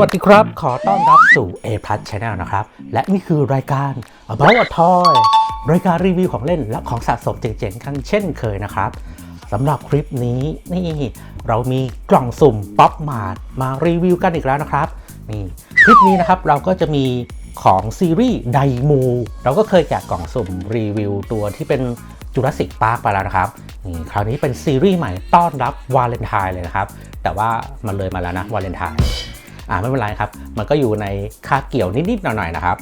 วัสดีครับ ขอต้อนรับสู่ A Plus Channel นะครับ และนี่คือรายการ About a Toy รายการรีวิวของเล่นและของสะสมเจ๋งๆกันเช่นเคยนะครับสำหรับคลิปนี้นี่เรามีกล่องสุ่มป๊อปมาร์มารีวิวกันอีกแล้วนะครับนี่คลิปนี้นะครับเราก็จะมีของซีรีส์ไดมูเราก็เคยแกะกล่องสุ่มรีวิวตัวที่เป็นจูราสสิกพาร์คไปแล้วนะครับนี่คราวนี้เป็นซีรีส์ใหม่ต้อนรับวาเลนไทน์เลยนะครับ แต่ว่ามันเลยมาแล้วนะวาเลนไทน์ อ่าไม่เป็นไรครับ มันก็อยู่ในค่าเกี่ยวนิดๆหน่อยๆนะครับ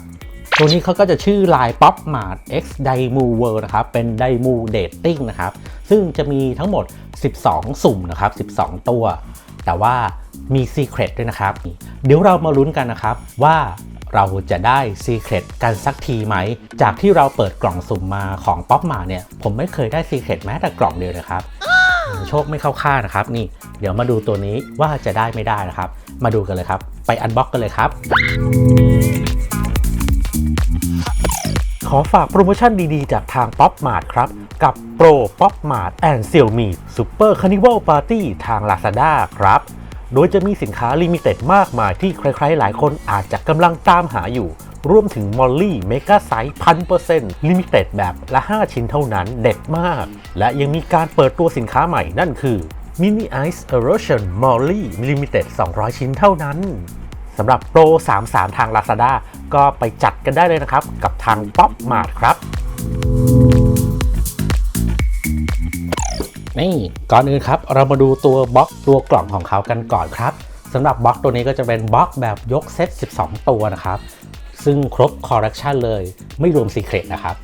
ตัวนี้เขาก็จะชื่อ Line Pop Mart X Daimu World นะครับ เป็น Daimu Dating นะครับ ซึ่งจะมีทั้งหมด 12 สุ่มนะครับ 12 ตัว แต่ว่ามี Secret ด้วยนะครับ เดี๋ยวเรามาลุ้นกันนะครับว่าเราจะได้ Secret กันสักทีไหม จากที่เราเปิดกล่องสุ่มมาของ Pop Mart เนี่ย ผมไม่เคยได้ Secret แม้แต่กล่องเดียวนะครับ โชคไม่เข้าข้านะครับ นี่ เดี๋ยวมาดูตัวนี้ว่าจะได้ไม่ได้นะครับ มาดูกันเลยครับ ไปอันบ็อกกันเลยครับ ขอฝากโปรโมชั่นดีๆ จากทาง Pop Mart ครับ กับโปร Pop Mart and Xiaomi Super Carnival Party ทาง Lazada ครับโดยจะมีสินค้าลิมิเต็ดมากมายที่ใครๆ หลายคนอาจจะกำลังตามหาอยู่รวมถึงมอลลี่เมกาไซส์พันเปอร์เซ็นต์ลิมิเต็ดแบบละ 5 ชิ้นเท่านั้นเด็ดมาก และยังมีการเปิดตัวสินค้าใหม่นั่นคือ Mini Ice Erosion Molly Limited 200 ชิ้นเท่านั้นสำหรับโปร33ทาง Lazada ก็ไปจัดกันได้เลยนะครับ กับทาง Pop Mart ครับ นี่ ก่อนอื่นครับ เรามาดูตัวบล็อกตัวกล่องของเขากันก่อนครับสำหรับบล็อกตัวนี้ก็จะเป็นบล็อกแบบยกเซต 12 ตัวนะครับ ซึ่งครบคอร์เรคชันเลยไม่รวมซีเครตนะครับ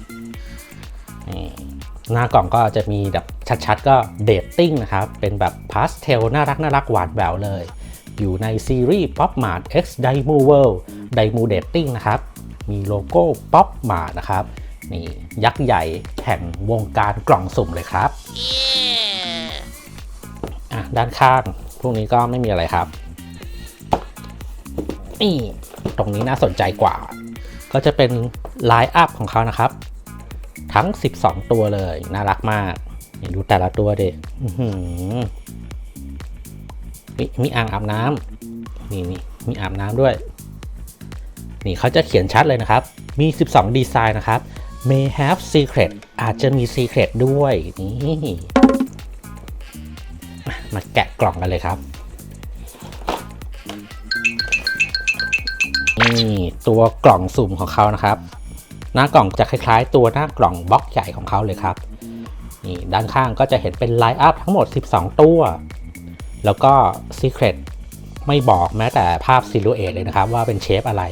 หน้ากล่องก็จะมีแบบชัดๆ ก็เดตติ้งนะครับ เป็นแบบพาสเทลน่ารักน่ารักหวานแหววเลย อยู่ในซีรีส์ Pop Mart X Daimu World Daimu Dating นะครับ มีโลโก้ Pop Mart นะครับ นี่ยักษ์ใหญ่แห่งวงการกล่องสุ่มเลยครับอะด้านข้างพวกนี้ก็ไม่มีอะไรครับ นี่ ตรงนี้น่าสนใจกว่า ก็จะเป็นไลน์อัพของเขานะครับ ทั้ง 12 ตัวเลย น่ารักมากดูแต่ละตัวเด็กมีมีอ่างอาบน้ำนี่นี่มีอาบน้ำด้วย นี่เขาจะเขียนชัดเลยนะครับ มี 12 ดีไซน์นะครับ may have secret อาจจะมี secret ด้วย นี่ มาแกะกล่องกันเลยครับ ตัวกล่องสุ่มของเขานะครับ หน้ากล่องจะคล้ายๆ ตัวหน้ากล่องบล็อกใหญ่ของเขาเลยครับนี่ด้านข้างก็จะเห็นเป็นไลน์อัพทั้งหมด 12 ตัว แล้วก็ Secret ไม่บอกแม้แต่ภาพซิลูเอตเลยนะครับ ว่าเป็นเชฟอะไร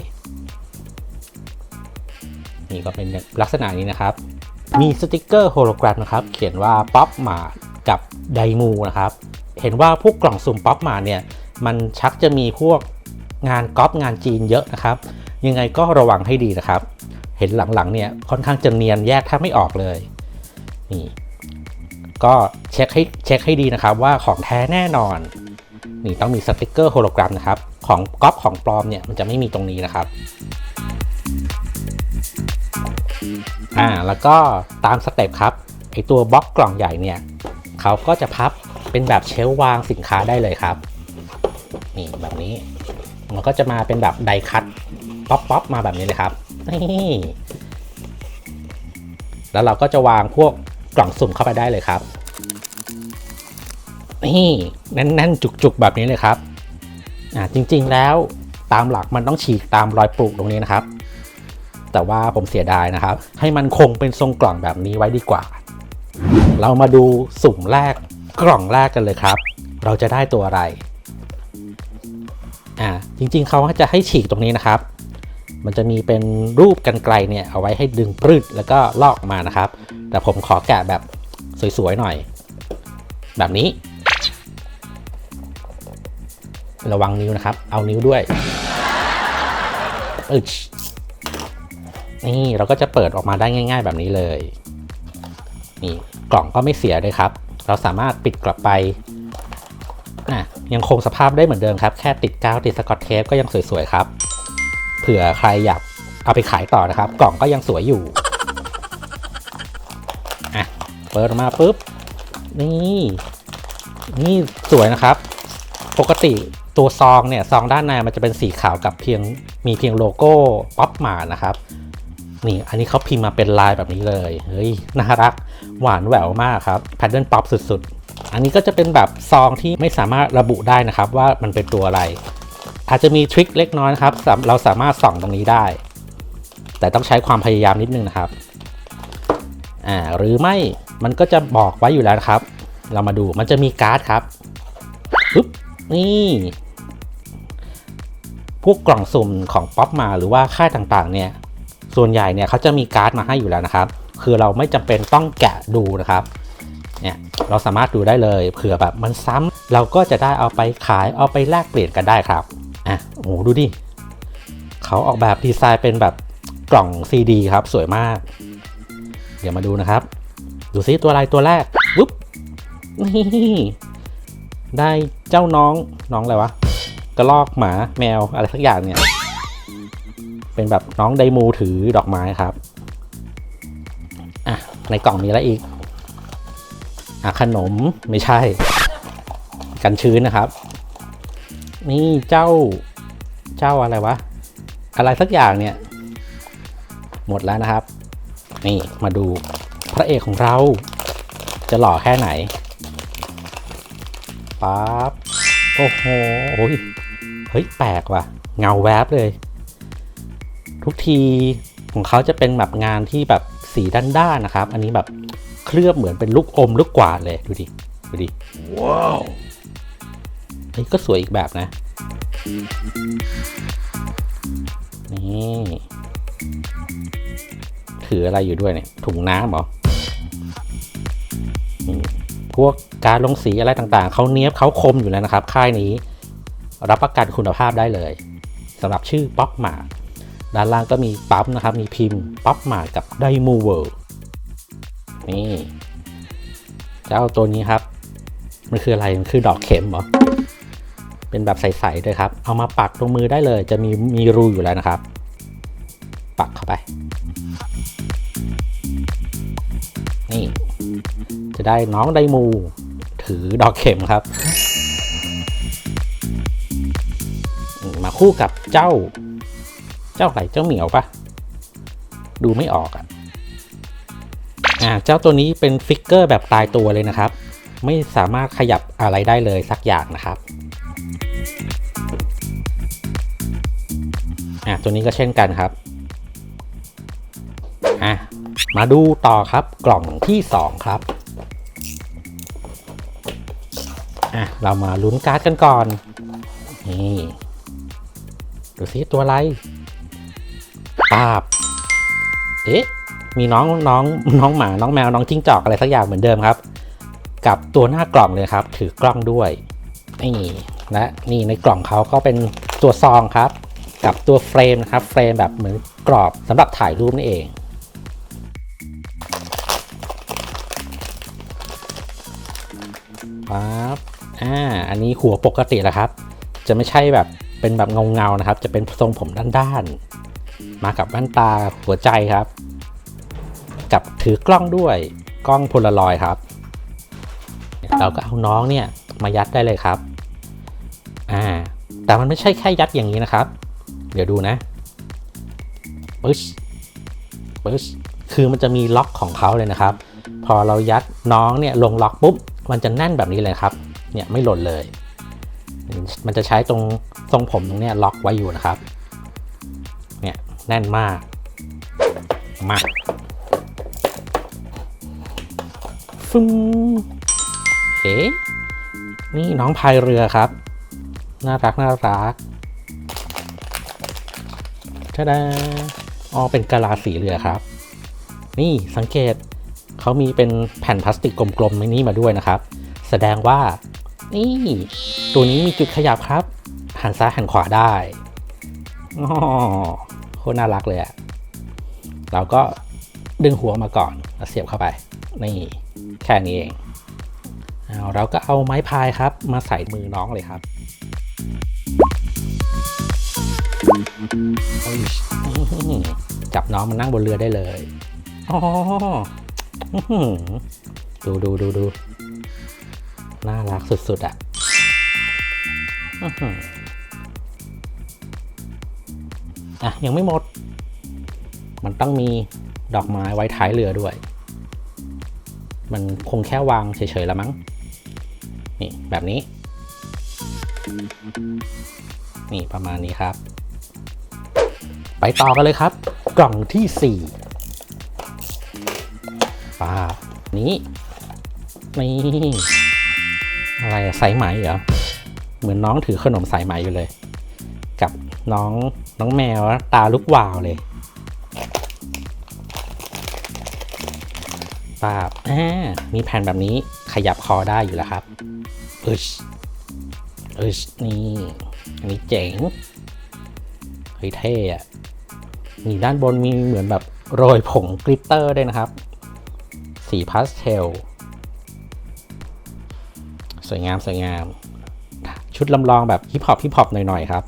นี่ก็เป็นลักษณะนี้นะครับ มีสติกเกอร์โฮโลแกรมนะครับ เขียนว่าป๊อปมากับไดมูนะครับ เห็นว่าพวกกล่องสุ่มป๊อปมาเนี่ย มันชักจะมีพวก งานก๊อปงานจีนเยอะนะครับ ยังไงก็ระวังให้ดีนะครับ เห็นหลังๆเนี่ยค่อนข้างจะเนียนแยกแทบไม่ออกเลยนี่ก็เช็คให้เช็คให้ดีนะครับว่าของแท้แน่นอนนี่ต้องมีสติกเกอร์โฮโลกรมนะครับ ของก๊อปของปลอมเนี่ยมันจะไม่มีตรงนี้นะครับอ่าแล้วก็ตามสเต็ปครับไอตัวบล็อกกล่องใหญ่เนี่ยเขาก็จะพับเป็นแบบเชลวางสินค้าได้เลยครับ นี่แบบนี้ มันก็จะมาเป็นแบบไดคัตป๊อปป๊อปมาแบบนี้เลยครับนี่แล้วเราก็จะวางพวกกล่องสุ่มเข้าไปได้เลยครับนี่แน่นๆ จุกๆ แบบนี้เลยครับอ่าจริงๆแล้วตามหลักมันต้องฉีกตามรอยปลูกตรงนี้นะครับ แต่ว่าผมเสียดายนะครับ ให้มันคงเป็นทรงกล่องแบบนี้ไว้ดีกว่า เรามาดูสุ่มแรกกล่องแรกกันเลยครับ เราจะได้ตัวอะไร อ่าจริงๆเขาจะให้ฉีกตรงนี้นะครับ มันจะมีเป็นรูปกันไกลเนี่ยเอาไว้ให้ดึงปรืดแล้วก็ลอกมานะครับ แต่ผมขอแกะแบบสวยๆหน่อย แบบนี้ ระวังนิ้วนะครับ เอานิ้วด้วยอึชนี่เราก็จะเปิดออกมาได้ง่าย ๆ แบบนี้เลย นี่กล่องก็ไม่เสียเลยครับ เราสามารถปิดกลับไป ยังคงสภาพได้เหมือนเดิมครับ แค่ติดกาวติดสกอตเทปก็ยังสวยๆครับ เผื่อใครอยากเอาไปขายต่อนะครับ กล่องก็ยังสวยอยู่อะเปิดมาปุ๊บ นี่นี่สวยนะครับ ปกติตัวซองเนี่ยซองด้านในมันจะเป็นสีขาวกับเพียงมีเพียงโลโก้ป๊อปมานะครับ นี่อันนี้เขาพิมพ์มาเป็นลายแบบนี้เลย เฮ้ย น่ารัก หวานแหววมากครับแพดเดิลป๊อปสุดๆ อันนี้ก็จะเป็นแบบซองที่ไม่สามารถระบุได้นะครับว่ามันเป็นตัวอะไร อาจจะมีทริคเล็กน้อยนะครับ เราสามารถส่องตรงนี้ได้ แต่ต้องใช้ความพยายามนิดนึงนะครับอ่าหรือไม่มันก็จะบอกไว้อยู่แล้วครับ เรามาดูมันจะมีการ์ดครับปึ๊บนี่พวกกล่องสุ่มของป๊อปมาหรือว่าค่ายต่างๆ เนี่ย ส่วนใหญ่เนี่ยเขาจะมีการ์ดมาให้อยู่แล้วนะครับ คือเราไม่จำเป็นต้องแกะดูนะครับ เนี่ยเราสามารถดูได้เลยเผื่อแบบมันซ้ำเราก็จะได้เอาไปขายเอาไปแลกเปลี่ยนกันได้ครับอะโอ้โหดูดิเขาออกแบบดีไซน์เป็นแบบกล่องซีดีครับสวยมาก เดี๋ยวมาดูนะครับ ดูซิตัวอะไรตัวแรกวุ๊บนี่ได้เจ้าน้องน้องอะไรวะกระลอกหมาแมวอะไรสักอย่างเนี่ย เป็นแบบน้องไดมูถือดอกไม้ครับอะในกล่องมีอะไรอีก อะขนมไม่ใช่ กันชื้นนะครับ นี่เจ้าเจ้าอะไรวะ อะไรสักอย่างเนี่ย หมดแล้วนะครับ นี่มาดูพระเอกของเรา จะหล่อแค่ไหนปั๊บโอ้โหโอ้ยเฮ้ย แปลกว่ะ เงาแวบเลย ทุกทีของเขาจะเป็นแบบงานที่แบบสีด้านๆนะครับ อันนี้แบบ เคลือบเหมือนเป็นลูกอมลูกกวาดเลยดูดิ ดูดิ ว้าวเฮ้ยก็สวยอีกแบบนะ นี่ถืออะไรอยู่ด้วยเนี่ย ถุงน้ำเหรอนี่พวกการลงสีอะไรต่างๆ เขาเนี้ยบเขาคมอยู่แล้วนะครับ ค่ายนี้ รับประกันคุณภาพได้เลยสำหรับชื่อป๊อปมาด้านล่างก็มีปั๊มนะครับ มีพิมพ์ป๊อปมากับไดมูเวิร์ นี่เจ้าตัวนี้ครับ มันคืออะไร มันคือดอกเข็มเหรอ เป็นแบบใสๆด้วยครับ เอามาปักตรงมือได้เลย จะมีมีรูอยู่แล้วนะครับ ปักเข้าไป นี่ จะได้น้องไดมู ถือดอกเข็มครับ มาคู่กับเจ้า เจ้าไหนเจ้าเหมียวปะดูไม่ออกอะ อ่าเจ้าตัวนี้เป็นฟิกเกอร์แบบตายตัวเลยนะครับ ไม่สามารถขยับอะไรได้เลยสักอย่างนะครับอะตัวนี้ก็เช่นกันครับอะมาดูต่อครับกล่องที่ 2 ครับอะเรามาลุ้นการ์ดกันก่อน นี่ดูซิตัวอะไรปาบ เอ๊ะ มีน้องน้องน้องหมา น้องแมว น้องจิ้งจอกอะไรสักอย่างเหมือนเดิมครับ กับตัวหน้ากล่องเลยครับ ถือกล้องด้วยนี่และนี่ในกล่องเขาก็เป็นตัวซองครับ กับตัวเฟรมนะครับเฟรมแบบเหมือนกรอบสำหรับถ่ายรูปนี่เองปั๊บอ่าอันนี้หัวปกติแหละครับ จะไม่ใช่แบบเป็นแบบเงาเงาๆนะครับ จะเป็นทรงผมด้านๆมากับแว่นตาหัวใจครับ กับถือกล้องด้วยกล้องโพลารอยด์ครับ เราก็เอาน้องเนี่ยมายัดได้เลยครับอ่าแต่มันไม่ใช่แค่ยัดอย่างนี้นะครับ เดี๋ยวดูนะปึ๊ชปึ๊ชคือมันจะมีล็อกของเขาเลยนะครับ พอเรายัดน้องเนี่ยลงล็อกปุ๊บ มันจะแน่นแบบนี้เลยครับ เนี่ยไม่หล่นเลย มันจะใช้ตรงทรงผมตรงเนี้ยล็อกไว้อยู่นะครับ เนี่ยแน่นมาก มา ฟึ้งเอ๊ะนี่น้องพายเรือครับ น่ารักน่ารักชาดาอ๋อเป็นกะลาสีเรือครับ นี่สังเกตเขามีเป็นแผ่นพลาสติกกลมๆในนี้มาด้วยนะครับ แสดงว่า นี่ ตัวนี้มีจุดขยับครับ หันซ้ายหันขวาได้อ๋อโคตรน่ารักเลยอะเราก็ดึงหัวมาก่อนแล้วเสียบเข้าไป นี่ แค่นี้เอง เราก็เอาไม้พายครับ มาใส่มือน้องเลยครับจับน้องมานั่งบนเรือได้เลยอ๋อดูดูดูดูน่ารักสุดๆอะอะ ยังไม่หมด มันต้องมีดอกไม้ไว้ท้ายเรือด้วย มันคงแค่วางเฉยๆแล้วมั้ง นี่แบบนี้ นี่ประมาณนี้ครับ ไปต่อกันเลยครับ กล่องที่สี่ป้านี้นี่อะไรอะสายไหมเหรอ เหมือนน้องถือขนมสายไหมอยู่เลย กับน้องน้องแมวตาลุกวาวเลย ปาบอ่ามีแผ่นแบบนี้ขยับคอได้อยู่แล้วครับอึชอึชนี่อันนี้เจ๋งเฮ้ยเท่อะนี่ด้านบนมีเหมือนแบบโรยผงกลิตเตอร์ด้วยนะครับ สีพาสเทล สวยงามสวยงาม ชุดลำลองแบบฮิปฮอปฮิปฮอปหน่อย ๆ ครับ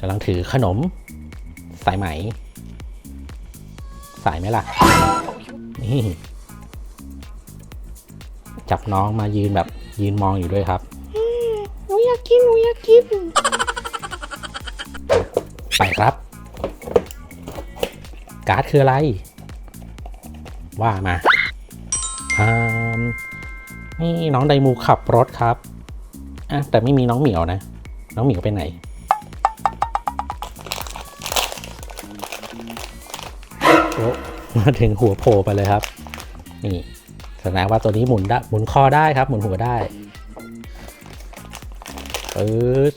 กำลังถือขนมสายไหม สายไหมล่ะ นี่ จับน้องมายืนแบบยืนมองอยู่ด้วยครับหนูอยากกินหนูอยากกิน ไปครับ การ์ดคืออะไร ว่ามาอ่านี่น้องไดมูขับรถครับอะแต่ไม่มีน้องเหมียวนะ น้องเหมียวไปไหน มาถึงหัวโผล่ไปเลยครับ นี่แสดงว่าตัวนี้หมุนได้หมุนคอได้ครับ หมุนหัวได้ปึ๊ด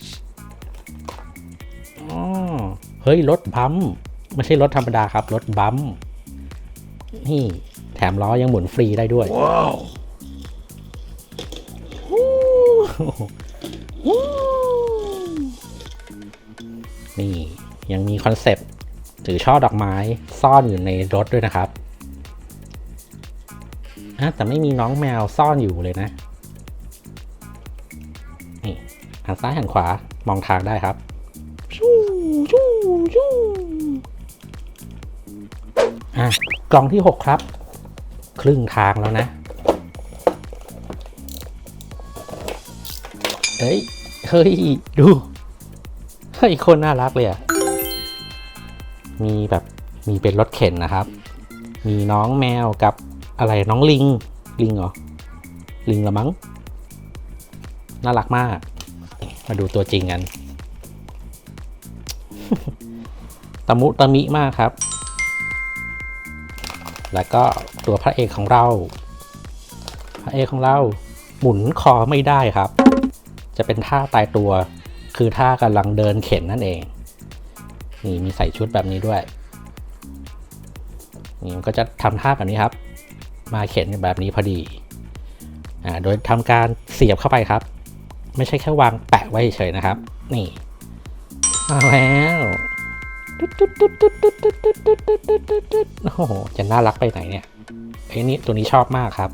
อ๋อเฮ้ย รถบัมป์ไม่ใช่รถธรรมดาครับ รถบัมป์นี่แถมล้อยังหมุนฟรีได้ด้วย ว้าวนี่ยังมีคอนเซปต์ ถือช่อดอกไม้ซ่อนอยู่ในรถด้วยนะครับอะแต่ไม่มีน้องแมวซ่อนอยู่เลยนะ นี่หันซ้ายหันขวามองทางได้ครับชูชูชูอะกล่องที่ 6 ครับ ครึ่งทางแล้วนะ เฮ้ย เฮ้ย ดู เฮ้ย คนน่ารักเลยอะ มีแบบมีเป็นรถเข็นนะครับ มีน้องแมวกับอะไรน้องลิง ลิงเหรอ ลิงละมั้ง น่ารักมาก มาดูตัวจริงกัน ตะมุตะมิมากครับ แล้วก็ตัวพระเอกของเรา พระเอกของเราหมุนคอไม่ได้ครับ จะเป็นท่าตายตัว คือท่ากำลังเดินเข็นนั่นเอง นี่มีใส่ชุดแบบนี้ด้วย นี่มันก็จะทำท่าแบบนี้ครับ มาเข็นแบบนี้พอดี อ่า โดยทำการเสียบเข้าไปครับ ไม่ใช่แค่วางแปะไว้เฉยนะครับ นี่มาแล้วโอ้โห จะน่ารักไปไหนเนี่ยไอ้นี่ตัวนี้ชอบมากครับ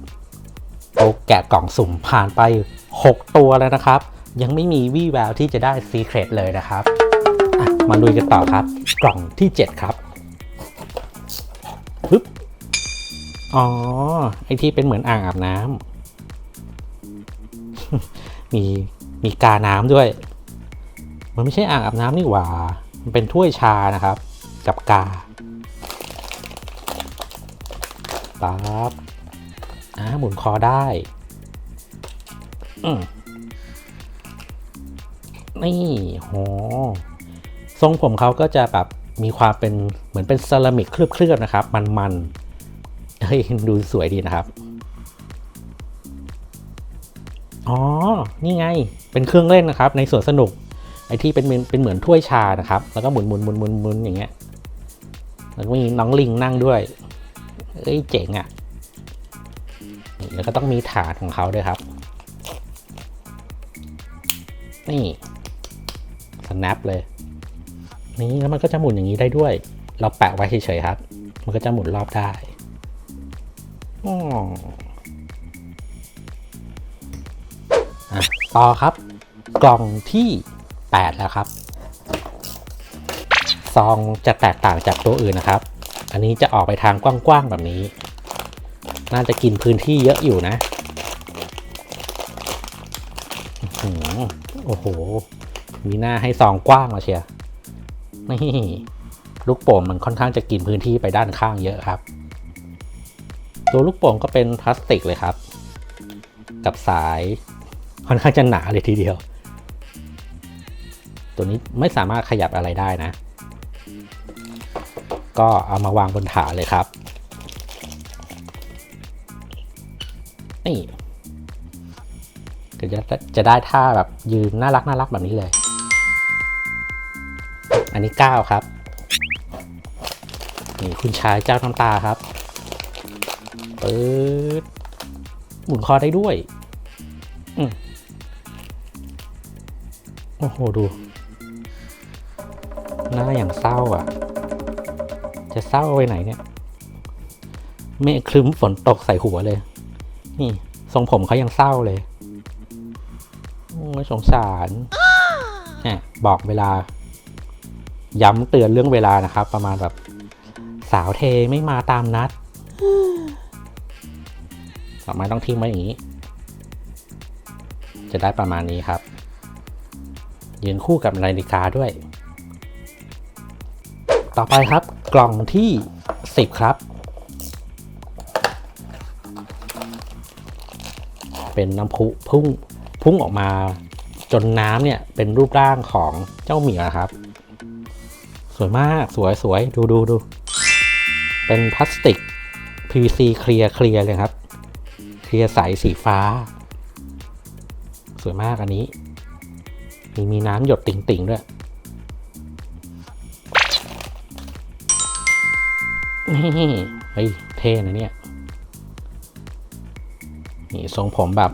โอแกะกล่องสุ่มผ่านไป 6 ตัวแล้วนะครับ ยังไม่มีวี่แววที่จะได้ซีเครตเลยนะครับ มาลุยกันต่อครับ กล่องที่ 7 ครับปึ๊บอ๋อ ไอที่เป็นเหมือนอ่างอาบน้ำมีมีกาน้ำด้วย มันไม่ใช่อ่างอาบน้ำนี่หว่า มันเป็นถ้วยชานะครับ กับกาปั๊บอ่าหมุนคอได้อืมนี่โห ทรงผมเขาก็จะแบบมีความเป็นเหมือนเป็นเซรามิกเคลือบๆนะครับ มันๆเฮ้ยดูสวยดีนะครับ อ๋อ นี่ไง เป็นเครื่องเล่นนะครับ ในสวนสนุก ไอที่เป็นเป็นเหมือนถ้วยชานะครับ แล้วก็หมุนหมุนหมุนหมุนหมุนอย่างเงี้ย แล้วก็มีน้องลิงนั่งด้วย เอ้ยเจ๋งอะ่ะ แล้วก็ต้องมีฐานของเขาด้วยครับ นี่ snap เลย นี่แล้วมันก็จะหมุนอย่างนี้ได้ด้วย เราแปะไว้เฉยๆครับ มันก็จะหมุนรอบได้อ๋ออะต่อครับ กล่องที่ 8 แล้วครับซองจะแตกต่างจากตัวอื่นนะครับ อันนี้จะออกไปทางกว้างๆแบบนี้ น่าจะกินพื้นที่เยอะอยู่นะโอ้โห มีหน้าให้ซองกว้างมาเชียร์ นี่ลูกโป่งมันค่อนข้างจะกินพื้นที่ไปด้านข้างเยอะครับ ตัวลูกโป่งก็เป็นพลาสติกเลยครับ กับสายค่อนข้างจะหนาเลยทีเดียว ตัวนี้ไม่สามารถขยับอะไรได้นะ ก็เอามาวางบนถาดเลยครับ นี่ก็จะจะได้ท่าแบบยืนน่ารักน่ารักแบบนี้เลย อันนี้ 9 ครับ นี่คุณชายเจ้าน้ำตาครับปื๊ดหมุนคอได้ด้วยอืมโอ้โห ดู หน้าอย่างเศร้าอะ จะเศร้าไปไหนเนี่ยเมฆคลึ้มฝนตกใส่หัวเลย นี่ ทรงผมเขายังเศร้าเลยโอ้ยสงสารเนี่ยบอกเวลา ย้ำเตือนเรื่องเวลานะครับ ประมาณแบบสาวเทไม่มาตามนัดดอกไม้ต้องทิ้งไว้อย่างนี้ จะได้ประมาณนี้ครับ ยืนคู่กับนาฬิกาด้วย ต่อไปครับกล่องที่ 10 ครับ เป็นน้ำพุพุ่งพุ่งออกมาจนน้ำเนี่ยเป็นรูปร่างของเจ้าเหมียวนะครับ สวยมากสวยสวยดูดูดูเป็นพลาสติก PVC เคลียร์เคลียร์เลยครับ เคลียร์ใสสีฟ้า สวยมากอันนี้ มีมีน้ำหยดติ่งๆด้วย นี่เฮ้ยเท่นะเนี่ย นี่ทรงผมแบบ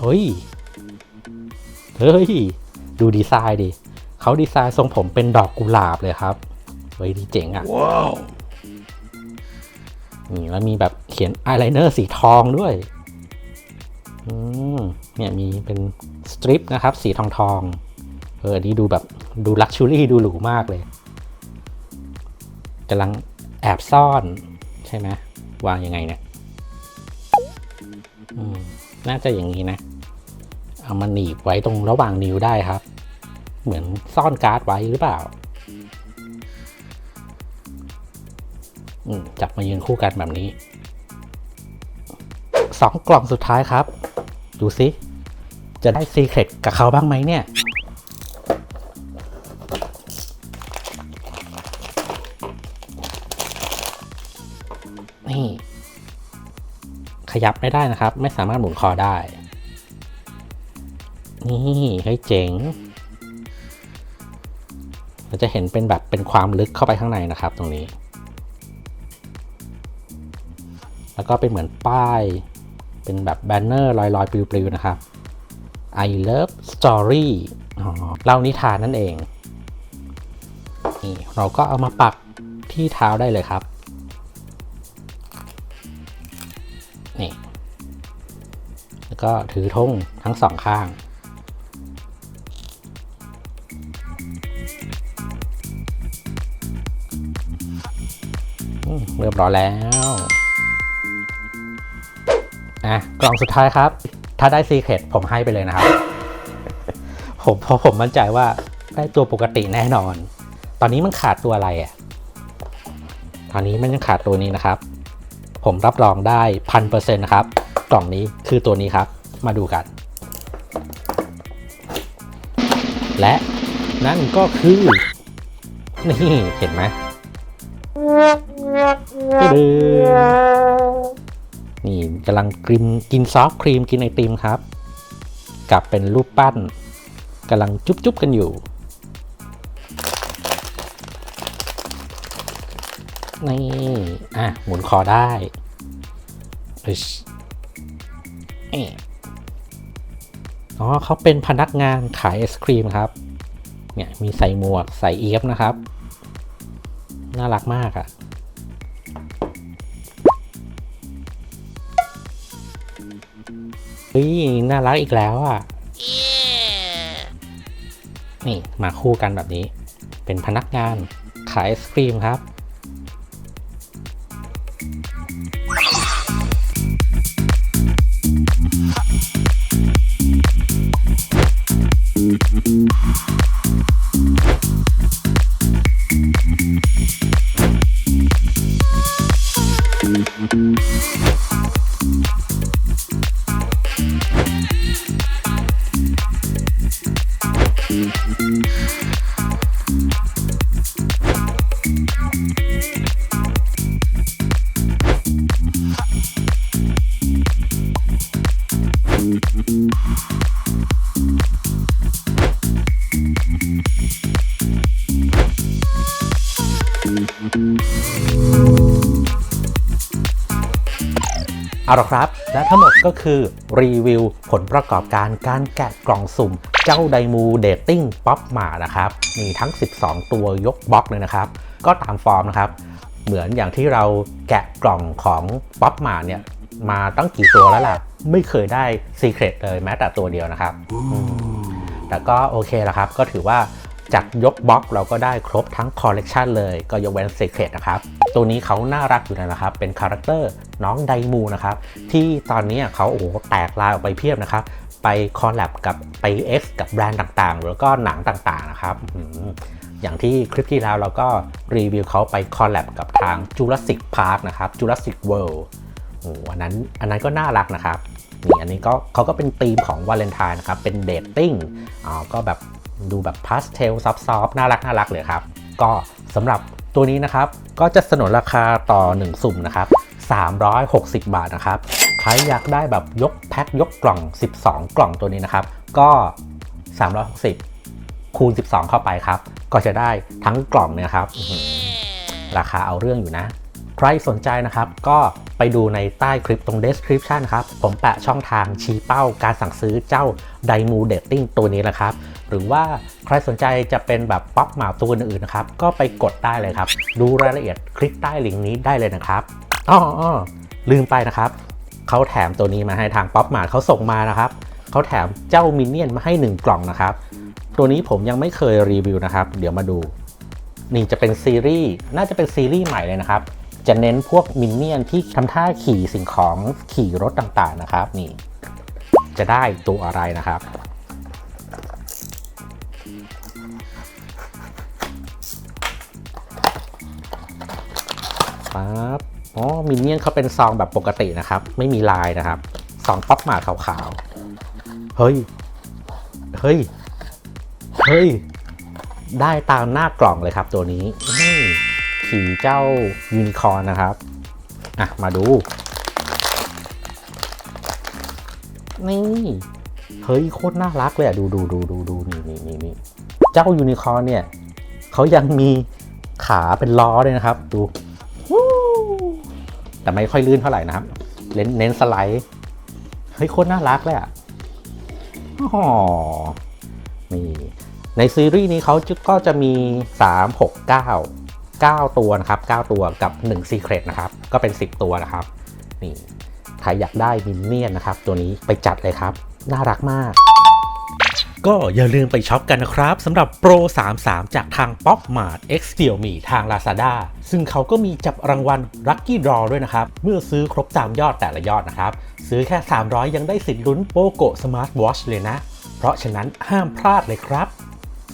เฮ้ย เฮ้ย ดูดีไซน์ดิ เขาดีไซน์ทรงผมเป็นดอกกุหลาบเลยครับเฮ้ยดีเจ๋งอะ่ะว้าวนี่แล้วมีแบบเขียนอายไลเนอร์สีทองด้วยอืมเนี่ยมีเป็นสตริปนะครับ สีทองทองๆเอออนนี่ดูแบบดูลักชูรี่ดูหรูมากเลยกำลังแอบซ่อนใช่ไหมวางยังไงเนี่ยอืมน่าจะอย่างนี้นะ เอามาหนีบไว้ตรงระหว่างนิ้วได้ครับ เหมือนซ่อนการ์ดไว้หรือเปล่าจับมายืนคู่กันแบบนี้สองกล่องสุดท้ายครับ ดูสิ จะได้ซีเครตกับเขาบ้างไหมเนี่ย นี่ ขยับไม่ได้นะครับ ไม่สามารถหมุนคอได้ นี่ให้ยเจ๋ง เราจะเห็นเป็นแบบเป็นความลึกเข้าไปข้างในนะครับตรงนี้ แล้วก็เป็นเหมือนป้าย เป็นแบบแบนเนอร์ลอยๆปลิวๆนะครับ I love story เล่านิทานนั่นเองนี่เราก็เอามาปักที่เท้าได้เลยครับ นี่ แล้วก็ถือธงทั้งสองข้าง เรียบร้อยแล้วอะกล่องสุดท้ายครับ ถ้าได้ซีเครตผมให้ไปเลยนะครับ ผมเพราะผมมั่นใจว่าได้ตัวปกติแน่นอน ตอนนี้มันขาดตัวอะไรอะ ตอนนี้มันยังขาดตัวนี้นะครับ ผมรับรองได้พันเปอร์เซ็นต์นะครับ กล่องนี้คือตัวนี้ครับ มาดูกัน และนั่นก็คือ นี่ เห็นไหม นี่กำลังกินกินซอฟต์ครีมกินไอติมครับกับเป็นรูปปั้นกำลังจุ๊บจุ๊บกันอยู่นี่อะหมุนคอได้อึชเอ๊ะอ๋อเขาเป็นพนักงานขายไอศครีมครับ เนี่ยมีใส่หมวกใส่เอียบนะครับ น่ารักมากอะ่ะ เฮ้ยน่ารักอีกแล้วอะ นี่มาคู่กันแบบนี้ เป็นพนักงานขายไอศครีมครับ เอาละครับ และทั้งหมดก็คือรีวิวผลประกอบการการแกะกล่องสุ่ม เจ้าไดมูเดตติ้งป๊อปมานะครับ มีทั้ง 12 ตัวยกบล็อกเลยนะครับ ก็ตามฟอร์มนะครับ เหมือนอย่างที่เราแกะกล่องของป๊อปมาเนี่ยมาตั้งกี่ตัวแล้วล่ะ ไม่เคยได้ซีเครตเลยแม้แต่ตัวเดียวนะครับอืมแต่ก็โอเคแล้วครับ ก็ถือว่า จากยกบล็อกเราก็ได้ครบทั้งคอลเลกชันเลยก็ยกเว้นซีเครตนะครับ ตัวนี้เขาน่ารักอยู่นะครับ เป็นคาแรคเตอร์น้องไดมูนะครับ ที่ตอนนี้เขาโอ้โหแตกลายออกไปเพียบนะครับ ไปคอลแลบกับไป X กับแบรนด์ต่างๆ แล้วก็หนังต่างๆนะครับอย่างที่คลิปที่แล้วเราก็รีวิวเขาไปคอลแลบกับทาง Jurassic Park นะครับ Jurassic World โอ้อันนั้นอันนั้นก็น่ารักนะครับนี่อันนี้ก็เขาก็เป็นธีมของวาเลนไทน์นะครับ เป็นเดทติ้งอ่าก็แบบ ดูแบบพาสเทลซอฟๆน่ารักน่ารักเลยครับ ก็สำหรับตัวนี้นะครับ ก็จะสนนราคาต่อ 1 สุ่มนะครับ 360 บาทนะครับ ใครอยากได้แบบยกแพ็คยกกล่อง 12 กล่องตัวนี้นะครับ ก็ 360 คูณ 12 เข้าไปครับ ก็จะได้ทั้งกล่องเนี่ยครับอื้อหือราคาเอาเรื่องอยู่นะ ใครสนใจนะครับ ก็ไปดูในใต้คลิปตรง description ครับ ผมแปะช่องทางชี้เป้าการสั่งซื้อเจ้า d i m o d a t i n g ตัวนี้นะครับ หรือว่าใครสนใจจะเป็นแบบป๊อปหมาตัวอื่นๆนะครับ ก็ไปกดได้เลยครับ ดูรายละเอียดคลิกใต้ลิงก์นี้ได้เลยนะครับอ้ออลืมไปนะครับเขาแถมตัวนี้มาให้ทางป๊อปหมาเขาส่งมานะครับเขาแถมเจ้ามินเนี่ยนมาให้ 1 กล่องนะครับ ตัวนี้ผมยังไม่เคยรีวิวนะครับ เดี๋ยวมาดู นี่จะเป็นซีรีส์น่าจะเป็นซีรีส์ใหม่เลยนะครับ จะเน้นพวกมินเนี่ยนที่ทำท่าขี่สิ่งของขี่รถต่างๆนะครับ นี่ จะได้ตัวอะไรนะครับ ปั๊บอ๋อมินเนี่ยนเขาเป็นซองแบบปกตินะครับ ไม่มีลายนะครับซองป๊อปมาขาวๆ เฮ้ย เฮ้ย เฮ้ย ได้ตามหน้ากล่องเลยครับตัวนี้นี่ขี่เจ้ายูนิคอร์นนะครับ อะ มาดู นี่ เฮ้ย โคตรน่ารักเลยอะ ดูดูดูดูดูนี่นี่นี่นี่เจ้ายูนิคอร์นเนี่ย เขายังมีขาเป็นล้อด้วยนะครับ ดู แต่ไม่ค่อยลื่นเท่าไหร่นะครับ เน้นเน้นสไลด์ เฮ้ยโคตรน่ารักเลยอะอ๋อนี่ในซีรีส์นี้เขาจะก็จะมี 3 6 9 9 ตัวนะครับ 9 ตัวกับ1 Secret นะครับ ก็เป็น 10 ตัวนะครับ นี่ ใครอยากได้มินเนี่ยนนะครับ ตัวนี้ไปจัดเลยครับ น่ารักมาก ก็อย่าลืมไปช็อปกันนะครับสำหรับโปร 33 จากทาง Pop Mart X Xiaomi ทาง Lazada ซึ่งเขาก็มีจับรางวัล Lucky Draw ด้วยนะครับ เมื่อซื้อครบ 3 ยอดแต่ละยอดนะครับ ซื้อแค่ 300 ยังได้สิทธิ์ลุ้นโปโก Smart Watch เลยนะ เพราะฉะนั้นห้ามพลาดเลยครับ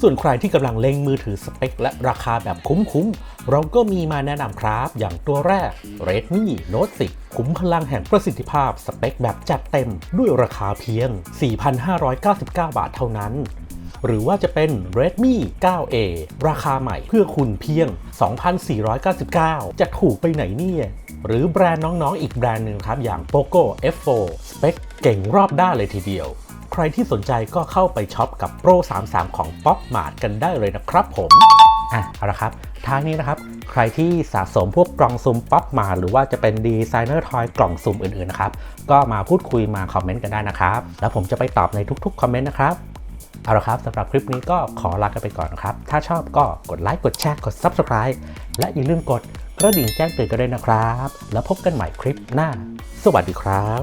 ส่วนใครที่กำลังเล็งมือถือสเปค และราคาแบบคุ้มๆ เราก็มีมาแนะนำครับ อย่างตัวแรก Redmi Note 10 คุ้มพลังแห่งประสิทธิภาพสเปคแบบจัดเต็ม ด้วยราคาเพียง 4,599 บาทเท่านั้น หรือว่าจะเป็น Redmi 9A ราคาใหม่เพื่อคุณเพียง 2,499 จะถูกไปไหนเนี่ย หรือแบรนด์น้องๆอีกแบรนด์หนึ่งครับอย่าง POCO F4 สเปคเก่งรอบด้านเลยทีเดียว ใครที่สนใจก็เข้าไปช็อปกับ Pro 33 ของ Pop Mart กันได้เลยนะครับผมอะเอาละครับท้ายนี้นะครับ ใครที่สะสมพวกกล่องซุ่มป๊อปมา หรือว่าจะเป็นดีไซเนอร์ทอยกล่องซุ่มอื่นๆนะครับ ก็มาพูดคุยมาคอมเมนต์กันได้นะครับ แล้วผมจะไปตอบในทุกๆคอมเมนต์นะครับ เอาละครับสำหรับคลิปนี้ก็ขอลากันไปก่อนนะครับ ถ้าชอบก็กดไลค์กดแชร์กด Subscribe และอย่าลืมกดกระดิ่งแจ้งเตือนกันด้วยนะครับ แล้วพบกันใหม่คลิปหน้า สวัสดีครับ